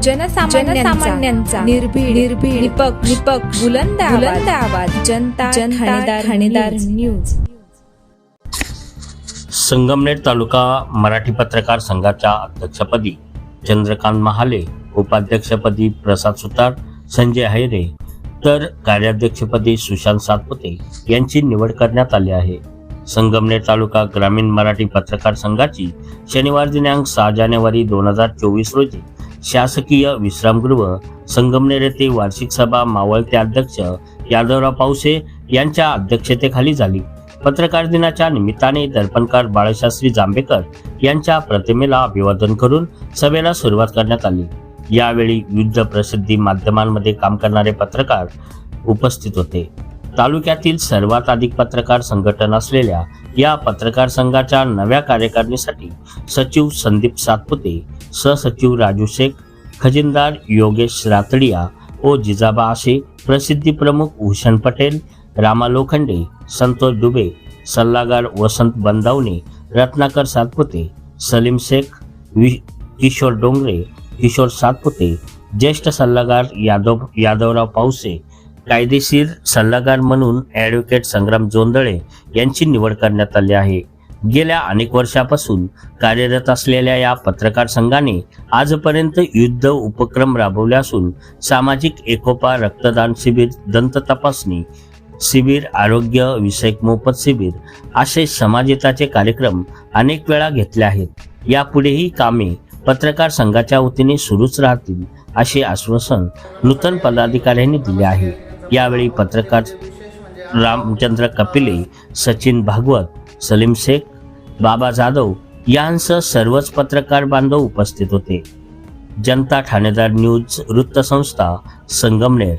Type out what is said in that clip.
जनसामान्यांचा निर्भीड निर्भीड निपक्ष निपक्ष बुलंद बुलंद आवाज. जनता जनता ठाणेदार न्यूज. संगमनेर तालुका मराठी पत्रकार संघाच्या अध्यक्षपदी चंद्रकांत महाले उपाध्यक्षपदी प्रसाद सुतार संजय हैरे तर कार्याध्यक्षपदी सुशांत सातपुते यांची निवड करण्यात आली आहे. संगमनेर तालुका ग्रामीण मराठी पत्रकार संघाची शनिवार दिनांक सहा जानेवारी दोन हजार चोवीस रोजी शासकीय विश्रामगृह संगमनेर येथे वार्षिक सभा मावळते अध्यक्ष यादवराव पावसे यांच्या अध्यक्षतेखाली झाली. पत्रकार दिनाच्या निमित्ताने दर्पणकार बाळशास्त्री जांभेकर यांच्या प्रतिमेला अभिवादन करून सभेला सुरुवात करण्यात आली. यावेळी विविध प्रसिद्धी माध्यमांमध्ये काम करणारे पत्रकार उपस्थित होते. तालुक्यातील सर्वात अधिक पत्रकार संघटन असलेल्या या पत्रकार संघाच्या नव्या कार्यकारिणीसाठी सचिव संदीप सातपुते सहसचिव राजू शेख खजिनदार योगेश रातडिया ओ जिजाबा आशे प्रसिद्धी प्रमुख भूषण पटेल रामा लोखंडे संतोष दुबे सल्लागार वसंत बंदावणे रत्नाकर सातपुते सलीम शेख वि- किशोर डोंगरे किशोर सातपुते ज्येष्ठ सल्लागार यादव यादवराव पावसे कायदेशीर सल्लागार म्हणून ॲडव्होकेट संग्राम जोंदळे यांची निवड करण्यात आली आहे. गेल्या अनेक वर्षापासून कार्यरत असलेल्या या पत्रकार संघाने आजपर्यंत युद्ध उपक्रम राबवले असून सामाजिक एकोपा रक्तदान शिबिर दंत तपासणी शिबिर आरोग्य विषयक मोफत शिबिर असे समाजहिताचे कार्यक्रम अनेक वेळा घेतले आहेत. यापुढेही कामे पत्रकार संघाच्या वतीने सुरूच राहतील असे आश्वासन नूतन पदाधिकाऱ्यांनी दिले आहे. यावेळी पत्रकार रामचंद्र कपिले सचिन भागवत सलीम शेख बाबा जाधव यांसह सर्वच पत्रकार बांधव उपस्थित होते. जनता ठाणेदार न्यूज वृत्तसंस्था संगमनेर.